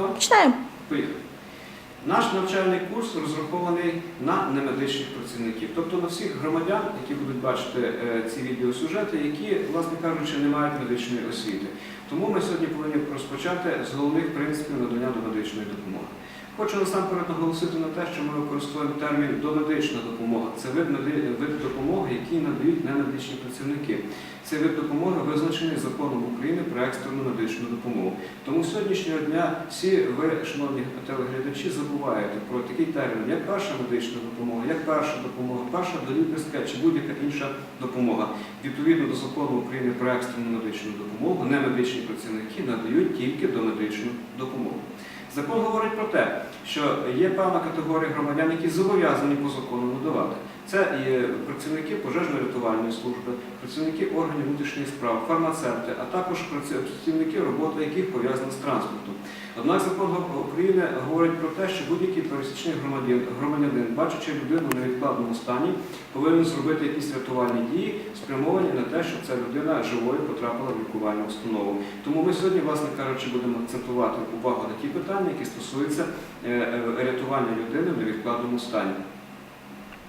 Починаємо. Поїхали. Наш навчальний курс розрахований на немедичних працівників, тобто на всіх громадян, які будуть бачити е, ці відеосюжети, які, власне кажучи, не мають медичної освіти. Тому ми сьогодні повинні розпочати з головних принципів надання до медичної допомоги. Хочу насамперед наголосити на те, що ми використовуємо термін домедична допомога. Це вид, допомоги, який надають немедичні працівники. Цей вид допомоги визначений законом України про екстрену медичну допомогу. Тому сьогоднішнього дня всі ви, шановні телеглядачі, забуваєте про такий термін, як перша медична допомога, як перша допомога, перша долікарська чи будь-яка інша допомога. Відповідно до закону України про екстрену медичну допомогу, немедичні працівники надають тільки домедичну допомогу. Закон говорить про те, що є певна категорія громадян, які зобов'язані по закону надавати. Це і працівники пожежно-рятувальної служби, працівники органів внутрішніх справ, фармацевти, а також працівники, робота яких пов'язана з транспортом. Однак закон України говорить про те, що будь-який пересічний громадян, громадянин, бачачи людину в невідкладному стані, повинен зробити якісь рятувальні дії, спрямовані на те, щоб ця людина живою потрапила в лікувальну установу. Тому ми сьогодні, власне кажучи, будемо акцентувати увагу на ті питання, які стосуються е, е, рятування людини в невідкладному стані.